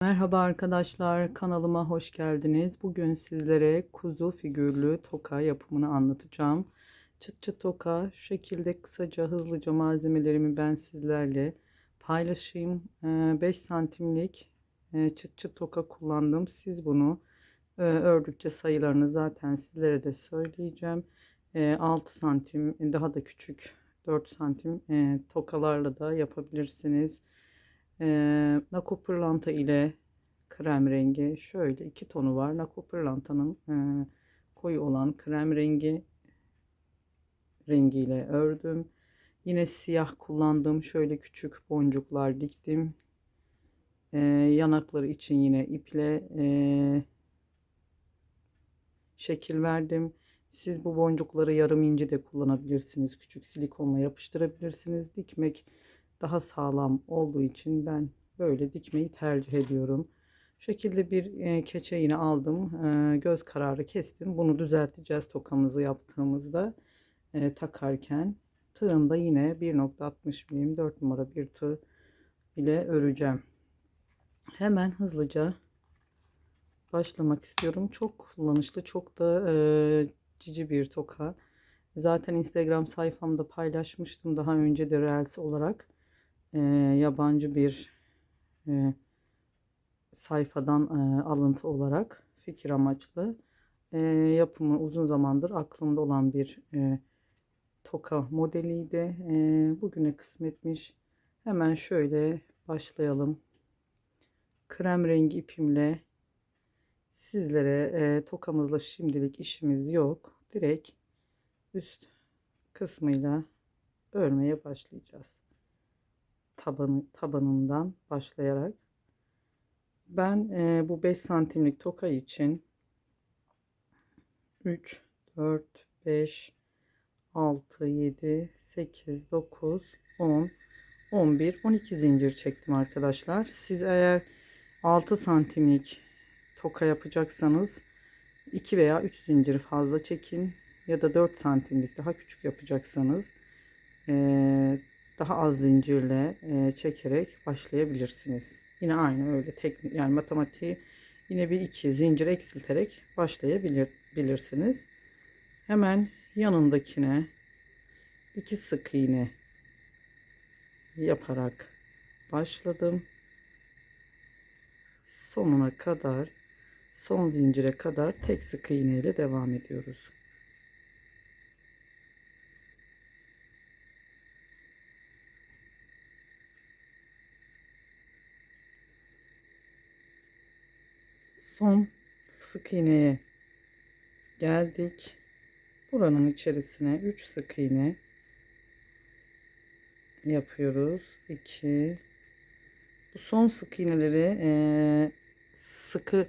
Merhaba arkadaşlar, kanalıma hoş geldiniz. Bugün sizlere kuzu figürlü toka yapımını anlatacağım. Çıt çıt toka, şu şekilde kısaca hızlıca malzemelerimi ben sizlerle paylaşayım. 5 santimlik e, çıt çıt toka kullandım. Siz bunu e, ördükçe sayılarını zaten sizlere de söyleyeceğim. 6 santim, daha da küçük 4 santim e, tokalarla da yapabilirsiniz. E, Nako pırlanta ile krem rengi şöyle iki tonu var. Nako pırlantanın e, koyu olan krem rengi rengiyle ördüm. Yine siyah kullandım. Şöyle küçük boncuklar diktim. E, yanakları için yine iple e, şekil verdim. Siz bu boncukları yarım ince de kullanabilirsiniz. Küçük silikonla yapıştırabilirsiniz. Dikmek daha sağlam olduğu için ben böyle dikmeyi tercih ediyorum. Şu şekilde bir e, keçe yine aldım. E, göz kararı kestim. Bunu düzelteceğiz tokamızı yaptığımızda e, takarken. Tığında yine 1.60 milim 4 numara bir tığ ile öreceğim. Hemen hızlıca başlamak istiyorum. Çok kullanışlı, çok da e, cici bir toka. Zaten Instagram sayfamda paylaşmıştım daha önce de Reels olarak e, yabancı bir e, sayfadan e, alıntı olarak fikir amaçlı e, yapımı uzun zamandır aklımda olan bir e, toka modeliydi. E, bugüne kısmetmiş. Hemen şöyle başlayalım. Krem rengi ipimle sizlere e, tokamızla şimdilik işimiz yok. Direkt üst kısmıyla örmeye başlayacağız tabanı, tabanından başlayarak. Ben e, bu 5 santimlik toka için 3, 4, 5, 6, 7, 8, 9, 10, 11, 12 zincir çektim arkadaşlar. Siz eğer 6 santimlik toka yapacaksanız 2 veya 3 zincir fazla çekin ya da 4 santimlik daha küçük yapacaksanız e, daha az zincirle e, çekerek başlayabilirsiniz. Yine aynı öyle teknik yani matematiği yine bir iki zincir eksilterek başlayabilirsiniz. Hemen yanındakine iki sık iğne yaparak başladım. Sonuna kadar son zincire kadar tek sık iğne ile devam ediyoruz. son sık iğneye geldik. Buranın içerisine 3 sık iğne yapıyoruz. 2 Bu son sık iğneleri e, sıkı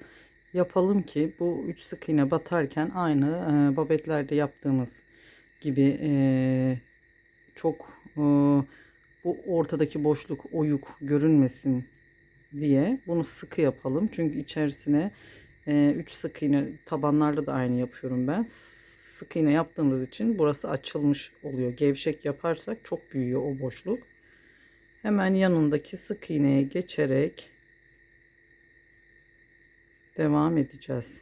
yapalım ki bu 3 sık iğne batarken aynı e, babetlerde yaptığımız gibi e, çok e, bu ortadaki boşluk oyuk görünmesin diye bunu sıkı yapalım. Çünkü içerisine 3 e, sık iğne tabanlarda da aynı yapıyorum ben. Sık iğne yaptığımız için burası açılmış oluyor. Gevşek yaparsak çok büyüyor o boşluk. Hemen yanındaki sık iğneye geçerek devam edeceğiz.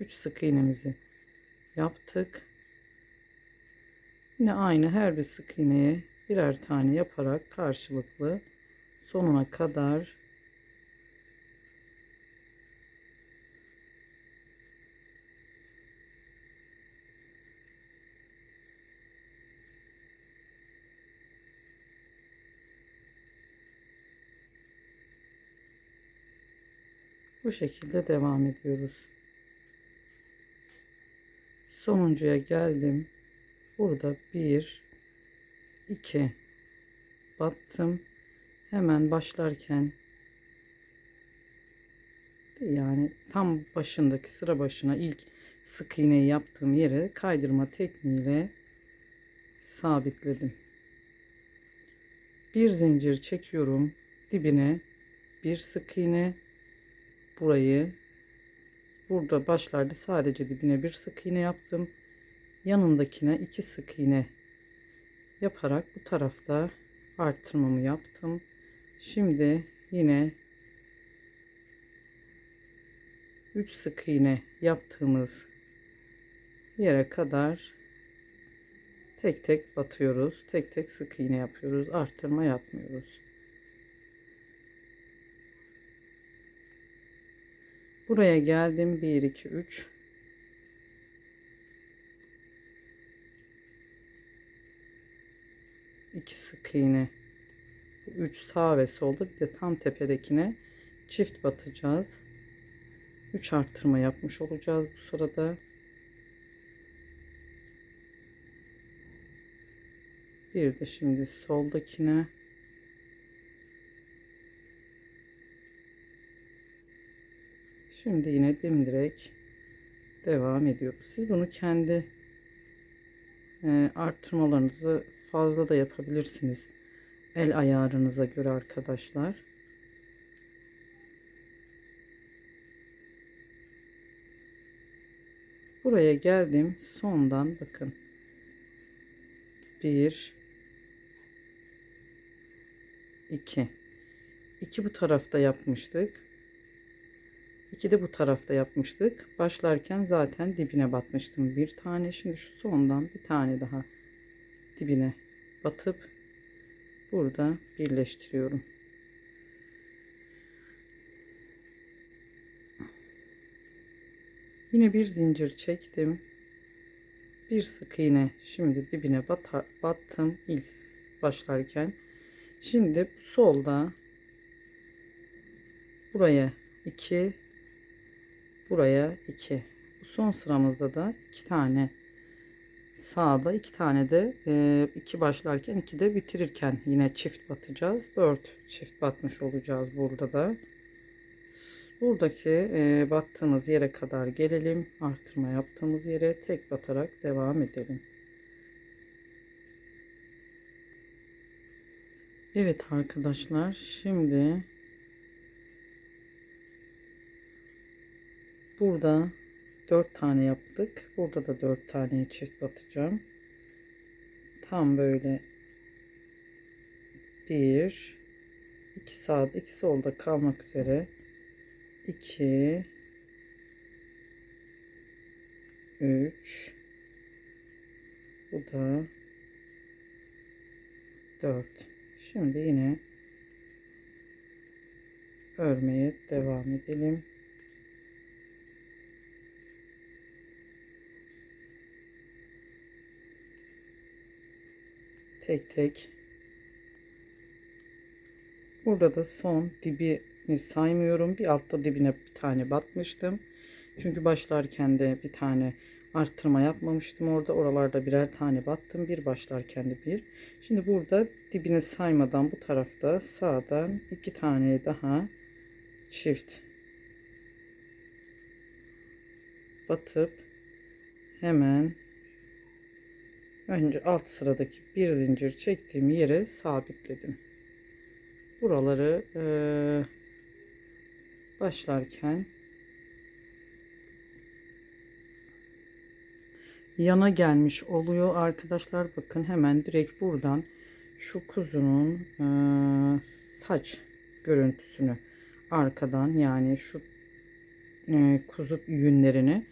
3 sık iğnemizi yaptık. Yine aynı her bir sık iğneye birer tane yaparak karşılıklı sonuna kadar bu şekilde devam ediyoruz. Sonuncuya geldim. Burada bir 2 battım. Hemen başlarken yani tam başındaki sıra başına ilk sık iğneyi yaptığım yere kaydırma tekniğiyle sabitledim. Bir zincir çekiyorum dibine bir sık iğne burayı burada başlarda sadece dibine bir sık iğne yaptım yanındakine iki sık iğne yaparak bu tarafta arttırmamı yaptım. Şimdi yine 3 sık iğne yaptığımız yere kadar tek tek batıyoruz. Tek tek sık iğne yapıyoruz. Arttırma yapmıyoruz. Buraya geldim. 1 2 3 2 sık iğne. 3 sağ ve solda bir de tam tepedekine çift batacağız. 3 arttırma yapmış olacağız bu sırada. Bir de şimdi soldakine Şimdi yine dimdirek devam ediyoruz. Siz bunu kendi e, arttırmalarınızı fazla da yapabilirsiniz. El ayarınıza göre arkadaşlar. Buraya geldim. Sondan bakın. 1 2 2 bu tarafta yapmıştık. 2 de bu tarafta yapmıştık. Başlarken zaten dibine batmıştım. Bir tane şimdi şu sondan bir tane daha dibine batıp burada birleştiriyorum. Yine bir zincir çektim. Bir sık iğne şimdi dibine bata, battım ilk başlarken. Şimdi solda buraya 2 buraya 2 son sıramızda da iki tane sağda iki tane de e, iki başlarken iki de bitirirken yine çift batacağız. Dört çift batmış olacağız burada da. Buradaki e, battığımız yere kadar gelelim. Artırma yaptığımız yere tek batarak devam edelim. Evet arkadaşlar şimdi burada 4 tane yaptık. Burada da 4 tane çift batacağım. Tam böyle 1 2 sağda 2 solda kalmak üzere 2 3 bu da 4 şimdi yine örmeye devam edelim tek tek. Burada da son dibini saymıyorum. Bir altta dibine bir tane batmıştım. Çünkü başlarken de bir tane arttırma yapmamıştım orada. Oralarda birer tane battım. Bir başlarken de bir. Şimdi burada dibini saymadan bu tarafta sağdan iki tane daha çift batıp hemen önce alt sıradaki bir zincir çektiğim yere sabitledim. Buraları e, başlarken yana gelmiş oluyor arkadaşlar. Bakın hemen direkt buradan şu kuzunun e, saç görüntüsünü arkadan yani şu e, kuzu yünlerini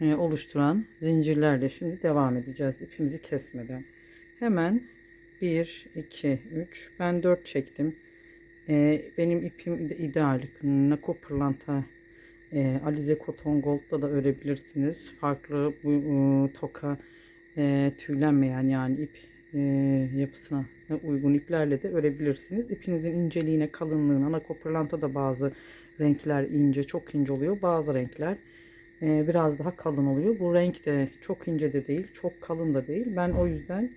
oluşturan zincirlerle şimdi devam edeceğiz ipimizi kesmeden. Hemen 1 2 3 ben 4 çektim. E, benim ipim ideal. Nako pırlanta e, Alize Cotton Gold'da da örebilirsiniz. Farklı bu e, toka e, tüylenmeyen yani ip e, yapısına uygun iplerle de örebilirsiniz. İpinizin inceliğine kalınlığına Nako pırlanta da bazı renkler ince çok ince oluyor. Bazı renkler e, biraz daha kalın oluyor. Bu renk de çok ince de değil, çok kalın da değil. Ben o yüzden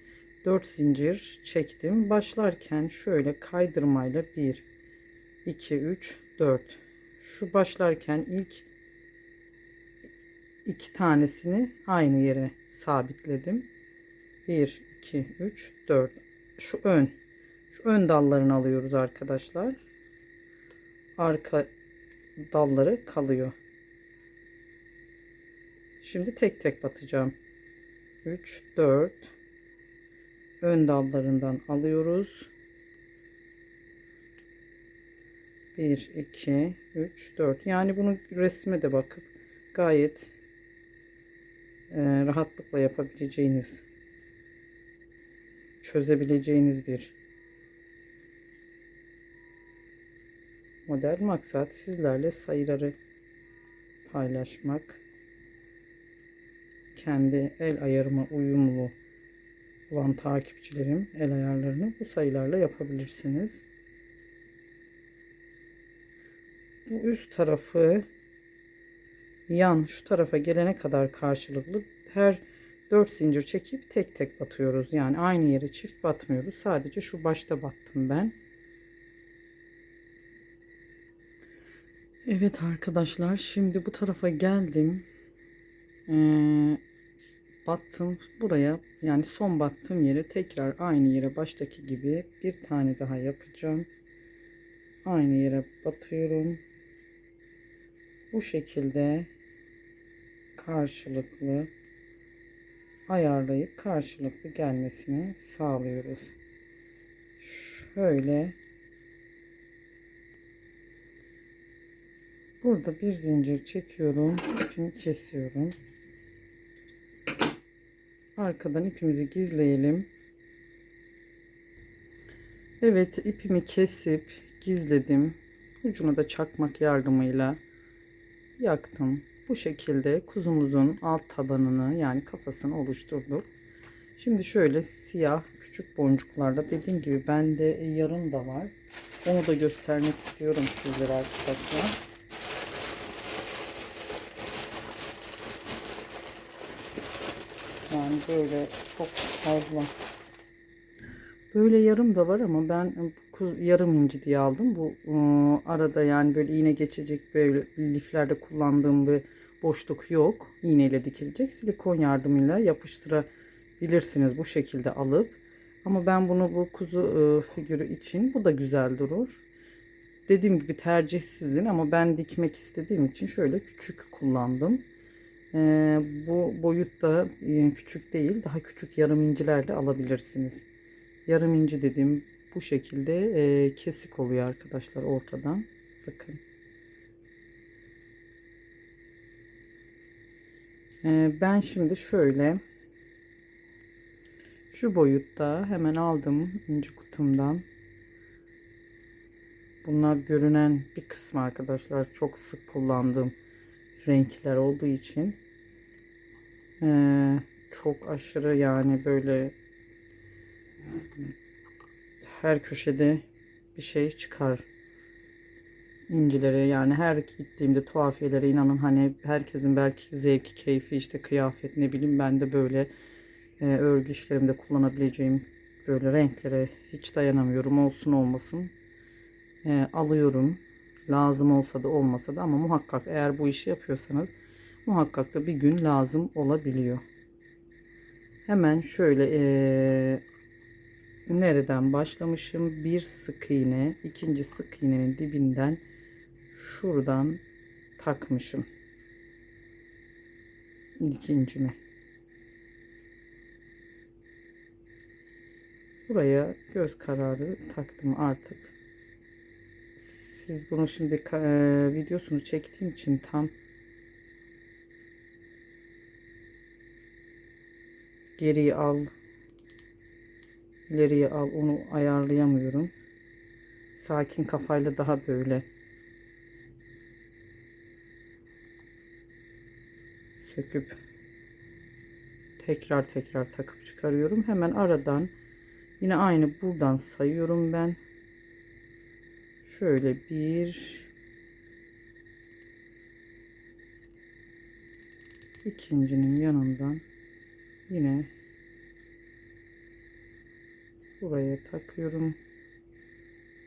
4 zincir çektim. Başlarken şöyle kaydırmayla 1 2 3 4 şu başlarken ilk iki tanesini aynı yere sabitledim. 1 2 3 4 şu ön şu ön dallarını alıyoruz arkadaşlar. Arka dalları kalıyor. Şimdi tek tek batacağım. 3 4 ön dallarından alıyoruz. 1, 2, 3, 4. Yani bunu resme de bakıp gayet e, rahatlıkla yapabileceğiniz, çözebileceğiniz bir model. Maksat sizlerle sayıları paylaşmak. Kendi el ayarıma uyumlu olan takipçilerim el ayarlarını bu sayılarla yapabilirsiniz. Bu üst tarafı yan şu tarafa gelene kadar karşılıklı her 4 zincir çekip tek tek batıyoruz. Yani aynı yere çift batmıyoruz. Sadece şu başta battım ben. Evet arkadaşlar şimdi bu tarafa geldim. Ee, battım buraya yani son battığım yere tekrar aynı yere baştaki gibi bir tane daha yapacağım. Aynı yere batıyorum. Bu şekilde karşılıklı ayarlayıp karşılıklı gelmesini sağlıyoruz. Şöyle burada bir zincir çekiyorum ipimi kesiyorum arkadan ipimizi gizleyelim. Evet ipimi kesip gizledim. Ucuna da çakmak yardımıyla yaktım. Bu şekilde kuzumuzun alt tabanını yani kafasını oluşturduk. Şimdi şöyle siyah küçük boncuklarla dediğim gibi bende yarım da var. Onu da göstermek istiyorum sizlere arkadaşlar Yani böyle çok fazla. Böyle yarım da var ama ben yarım inci diye aldım. Bu ıı, arada yani böyle iğne geçecek böyle liflerde kullandığım bir boşluk yok. İğneyle dikilecek. Silikon yardımıyla yapıştırabilirsiniz bu şekilde alıp. Ama ben bunu bu kuzu ıı, figürü için bu da güzel durur. Dediğim gibi tercih sizin ama ben dikmek istediğim için şöyle küçük kullandım. Ee, bu boyutta e, küçük değil daha küçük yarım incilerle alabilirsiniz. Yarım inci dediğim bu şekilde e, kesik oluyor arkadaşlar ortadan. Bakın. Ee, ben şimdi şöyle şu boyutta hemen aldım inci kutumdan. Bunlar görünen bir kısmı arkadaşlar çok sık kullandığım renkler olduğu için ee, çok aşırı yani böyle her köşede bir şey çıkar. İncilere yani her gittiğimde tuhafiyelere inanın. Hani herkesin belki zevki keyfi işte kıyafet ne bileyim ben de böyle e, örgü işlerimde kullanabileceğim böyle renklere hiç dayanamıyorum. Olsun olmasın e, alıyorum. Lazım olsa da olmasa da ama muhakkak eğer bu işi yapıyorsanız muhakkak da bir gün lazım olabiliyor. Hemen şöyle ee, nereden başlamışım? Bir sık iğne, ikinci sık iğnenin dibinden şuradan takmışım. İkincimi. Buraya göz kararı taktım artık. Siz bunu şimdi e, videosunu çektiğim için tam geriye al. İleriye al. Onu ayarlayamıyorum. Sakin kafayla daha böyle. Söküp tekrar tekrar takıp çıkarıyorum. Hemen aradan yine aynı buradan sayıyorum ben. Şöyle bir ikincinin yanından yine buraya takıyorum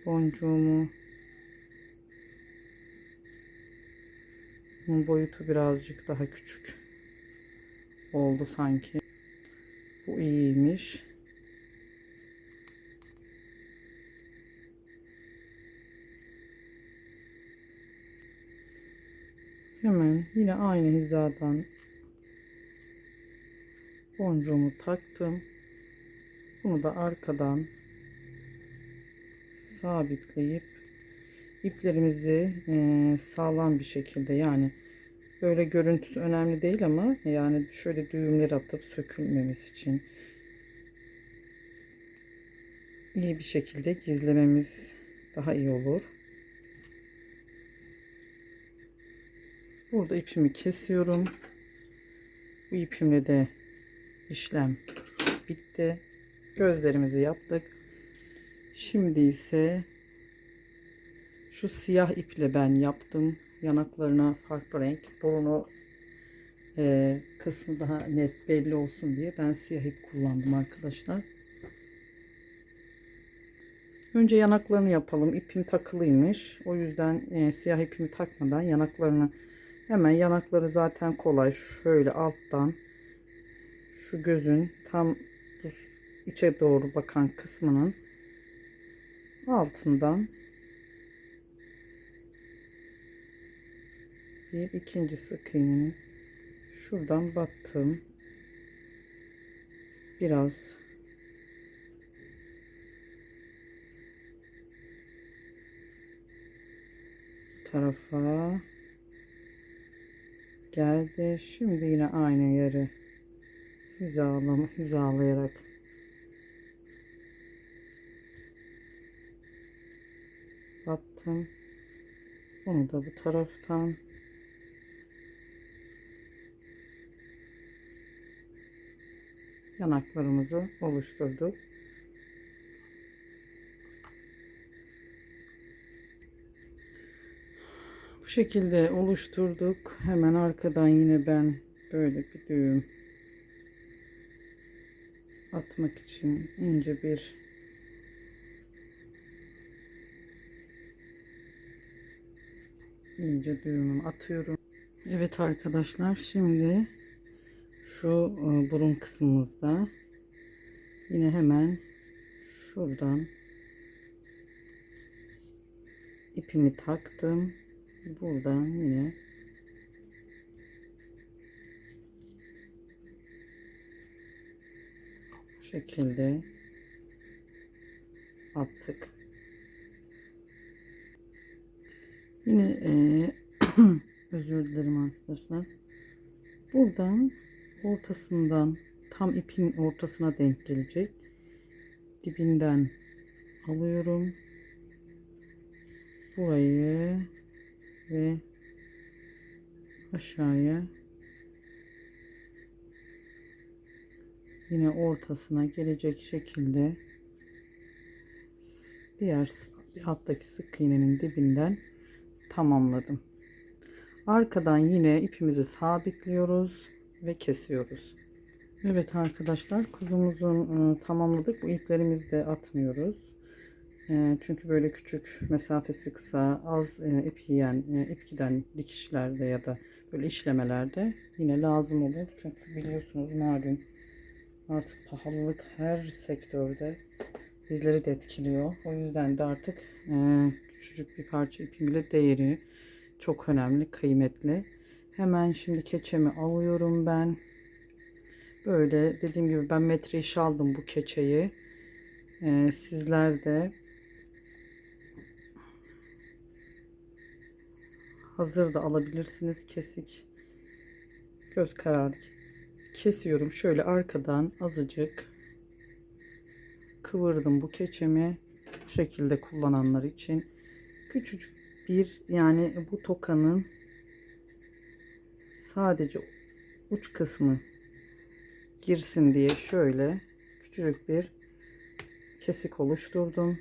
boncuğumu. Bunun boyutu birazcık daha küçük oldu sanki. Bu iyiymiş. Hemen yine aynı hizadan boncuğumu taktım. Bunu da arkadan sabitleyip iplerimizi eee, sağlam bir şekilde yani böyle görüntüsü önemli değil ama yani şöyle düğümler atıp sökülmemesi için iyi bir şekilde gizlememiz daha iyi olur. Burada ipimi kesiyorum. Bu ipimle de işlem bitti. Gözlerimizi yaptık. Şimdi ise şu siyah iple ben yaptım. Yanaklarına farklı renk. Burnu e, kısmı daha net belli olsun diye ben siyah ip kullandım arkadaşlar. Önce yanaklarını yapalım. İpim takılıymış. O yüzden e, siyah ipimi takmadan yanaklarını hemen yanakları zaten kolay. Şöyle alttan şu gözün tam içe doğru bakan kısmının altından bir ikinci sık iğnenin şuradan battım. Biraz tarafa geldi. Şimdi yine aynı yeri hizalama, hizalayarak battım. Bunu da bu taraftan yanaklarımızı oluşturduk. Bu şekilde oluşturduk. Hemen arkadan yine ben böyle bir düğüm atmak için ince bir ince düğümümü atıyorum. Evet arkadaşlar şimdi şu e, burun kısmımızda yine hemen şuradan ipimi taktım. Buradan yine şekilde attık. Yine e, özür dilerim arkadaşlar. Buradan ortasından tam ipin ortasına denk gelecek. Dibinden alıyorum. Burayı ve aşağıya yine ortasına gelecek şekilde diğer alttaki sık iğnenin dibinden tamamladım. Arkadan yine ipimizi sabitliyoruz ve kesiyoruz. Evet arkadaşlar kuzumuzun e, tamamladık. Bu iplerimizi de atmıyoruz. E, çünkü böyle küçük mesafesi kısa az e, ip yiyen ip giden dikişlerde ya da böyle işlemelerde yine lazım olur. Çünkü biliyorsunuz malum artık pahalılık her sektörde bizleri de etkiliyor. O yüzden de artık e, küçücük bir parça ipin bile değeri çok önemli, kıymetli. Hemen şimdi keçemi alıyorum ben. Böyle dediğim gibi ben metre iş aldım bu keçeyi. Ee, sizler de hazır da alabilirsiniz kesik. Göz kararı kesiyorum. Şöyle arkadan azıcık kıvırdım bu keçemi. Bu şekilde kullananlar için. Küçücük bir yani bu tokanın sadece uç kısmı girsin diye şöyle küçücük bir kesik oluşturdum.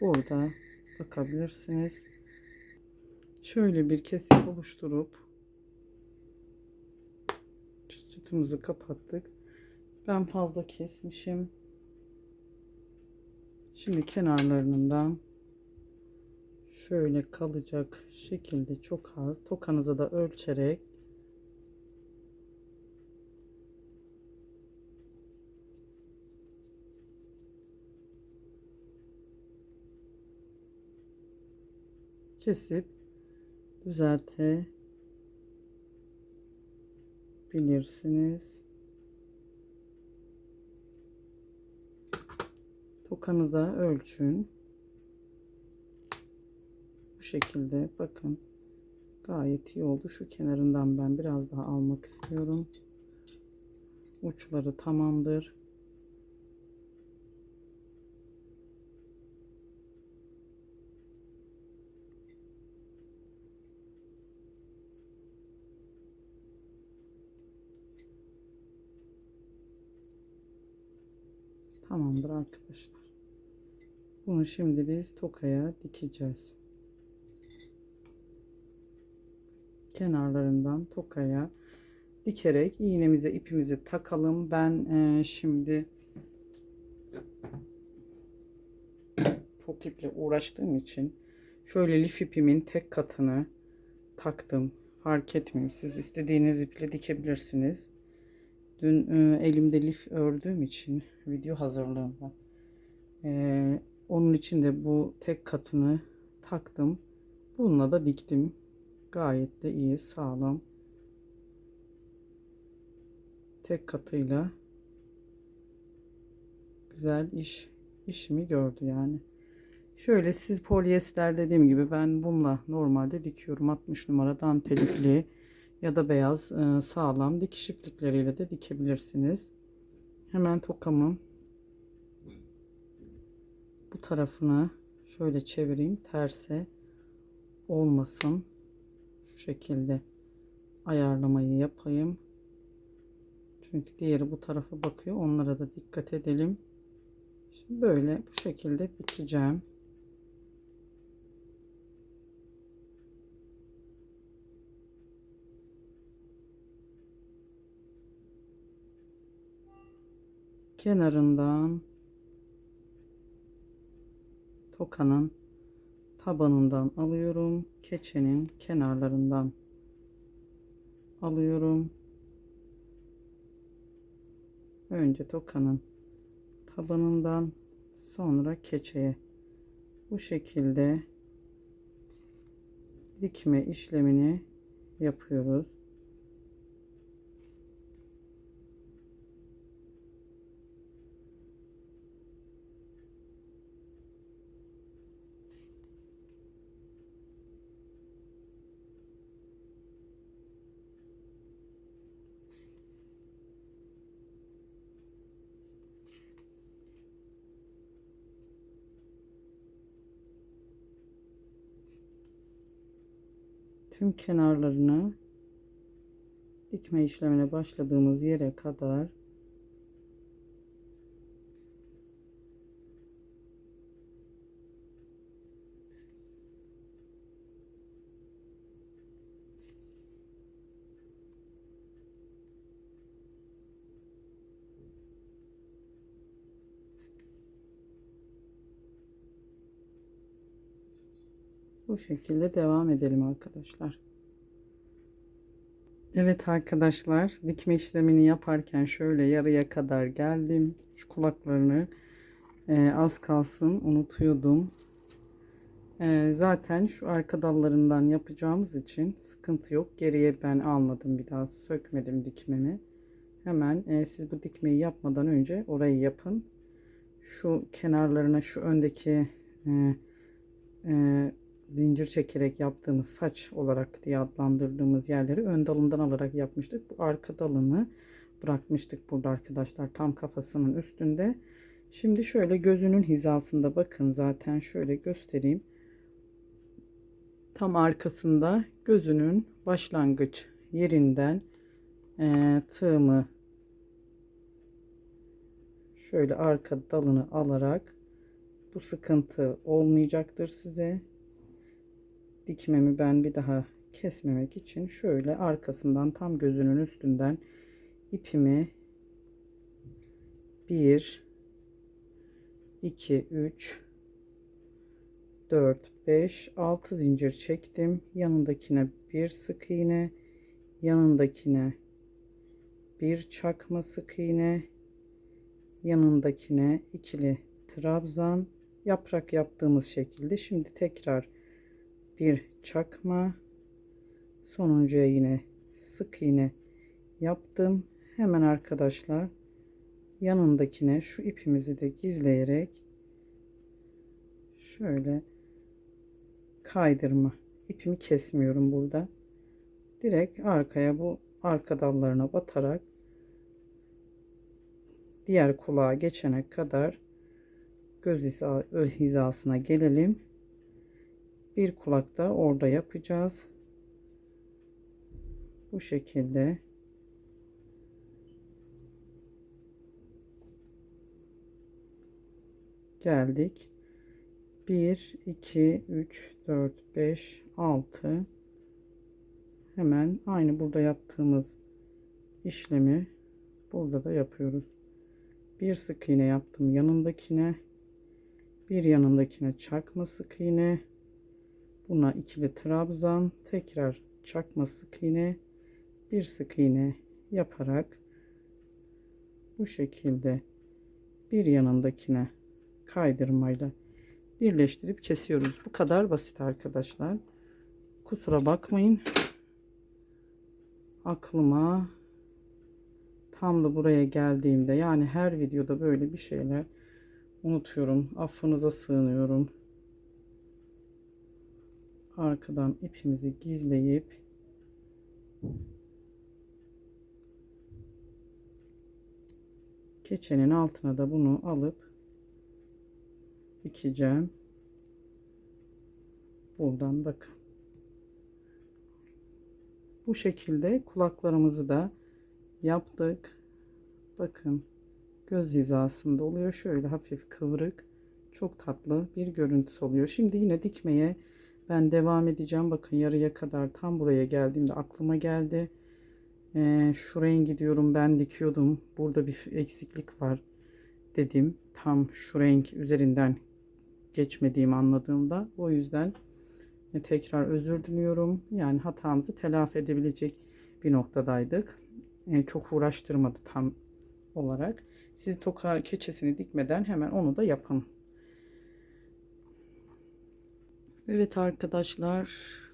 Burada bakabilirsiniz. Şöyle bir kesik oluşturup çıt çıtımızı kapattık. Ben fazla kesmişim. Şimdi kenarlarından şöyle kalacak şekilde çok az tokanızı da ölçerek kesip düzeltebilirsiniz. Tokanıza ölçün. Bu şekilde bakın. Gayet iyi oldu. Şu kenarından ben biraz daha almak istiyorum. Uçları tamamdır. Tamamdır arkadaşlar. Bunu şimdi biz tokaya dikeceğiz. Kenarlarından tokaya dikerek iğnemize ipimizi takalım. Ben eee, şimdi çok iple uğraştığım için şöyle lif ipimin tek katını taktım. Fark etmiyor. Siz istediğiniz iple dikebilirsiniz. Dün e, elimde lif ördüğüm için video hazırlığında e, onun için de bu tek katını taktım. Bununla da diktim. Gayet de iyi, sağlam. Tek katıyla güzel iş işimi gördü yani. Şöyle siz polyester dediğim gibi ben bununla normalde dikiyorum. 60 numara dantel ipli ya da beyaz e, sağlam dikiş iplikleriyle de dikebilirsiniz. Hemen tokamın bu tarafını şöyle çevireyim terse olmasın. Şu şekilde ayarlamayı yapayım. Çünkü diğeri bu tarafa bakıyor. Onlara da dikkat edelim. Şimdi böyle bu şekilde dikeceğim. Kenarından tokanın tabanından alıyorum. Keçenin kenarlarından alıyorum. Önce tokanın tabanından sonra keçeye bu şekilde dikme işlemini yapıyoruz. Kenarlarını dikme işlemine başladığımız yere kadar bu şekilde devam edelim arkadaşlar. Evet arkadaşlar dikme işlemini yaparken şöyle yarıya kadar geldim. Şu kulaklarını e, az kalsın unutuyordum. E, zaten şu arka dallarından yapacağımız için sıkıntı yok. Geriye ben almadım bir daha sökmedim dikmemi. Hemen e, siz bu dikmeyi yapmadan önce orayı yapın. Şu kenarlarına şu öndeki e, e, zincir çekerek yaptığımız saç olarak diye adlandırdığımız yerleri ön dalından alarak yapmıştık. Bu arka dalını bırakmıştık burada arkadaşlar tam kafasının üstünde. Şimdi şöyle gözünün hizasında bakın zaten şöyle göstereyim. Tam arkasında gözünün başlangıç yerinden e, tığımı şöyle arka dalını alarak bu sıkıntı olmayacaktır size dikmemi ben bir daha kesmemek için şöyle arkasından tam gözünün üstünden ipimi 1 2 3 4 5 6 zincir çektim. Yanındakine bir sık iğne yanındakine bir çakma sık iğne yanındakine ikili trabzan. Yaprak yaptığımız şekilde şimdi tekrar bir çakma sonuncuya yine sık iğne yaptım hemen arkadaşlar yanındakine şu ipimizi de gizleyerek şöyle kaydırma. İpimi kesmiyorum burada. Direkt arkaya bu arka dallarına batarak diğer kulağa geçene kadar göz hiza, öz hizasına gelelim. Bir kulak da orada yapacağız. Bu şekilde geldik. 1 2 3 4 5 6 hemen aynı burada yaptığımız işlemi burada da yapıyoruz. Bir sık iğne yaptım yanındakine bir yanındakine çakma sık iğne buna ikili trabzan tekrar çakma sık iğne bir sık iğne yaparak bu şekilde bir yanındakine kaydırmayla birleştirip kesiyoruz. Bu kadar basit arkadaşlar. Kusura bakmayın. Aklıma tam da buraya geldiğimde yani her videoda böyle bir şeyler unutuyorum. Affınıza sığınıyorum. Arkadan ipimizi gizleyip keçenin altına da bunu alıp dikeceğim. Buradan bakın. Bu şekilde kulaklarımızı da yaptık. Bakın göz hizasında oluyor. Şöyle hafif kıvrık. Çok tatlı bir görüntüsü oluyor. Şimdi yine dikmeye ben devam edeceğim. Bakın yarıya kadar tam buraya geldiğimde aklıma geldi. Ee, şu rengi diyorum ben dikiyordum. Burada bir eksiklik var dedim. Tam şu renk üzerinden geçmediğimi anladığımda. O yüzden e, tekrar özür diliyorum. Yani hatamızı telafi edebilecek bir noktadaydık. E, çok uğraştırmadı tam olarak. Siz toka keçesini dikmeden hemen onu da yapın. Evet arkadaşlar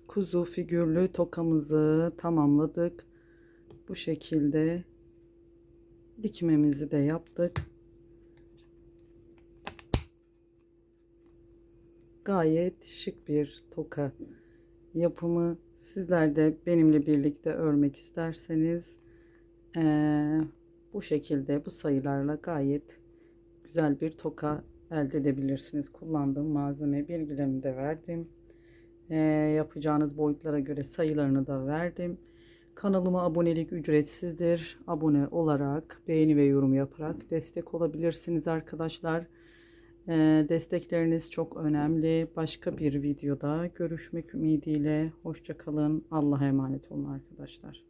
kuzu figürlü tokamızı tamamladık. Bu şekilde dikmemizi de yaptık. Gayet şık bir toka yapımı. Sizler de benimle birlikte örmek isterseniz eee, bu şekilde bu sayılarla gayet güzel bir toka elde edebilirsiniz. Kullandığım malzeme bilgilerini de verdim. Eee, yapacağınız boyutlara göre sayılarını da verdim. Kanalıma abonelik ücretsizdir. Abone olarak beğeni ve yorum yaparak destek olabilirsiniz arkadaşlar. Eee, destekleriniz çok önemli. Başka bir videoda görüşmek ümidiyle. Hoşça kalın. Allah'a emanet olun arkadaşlar.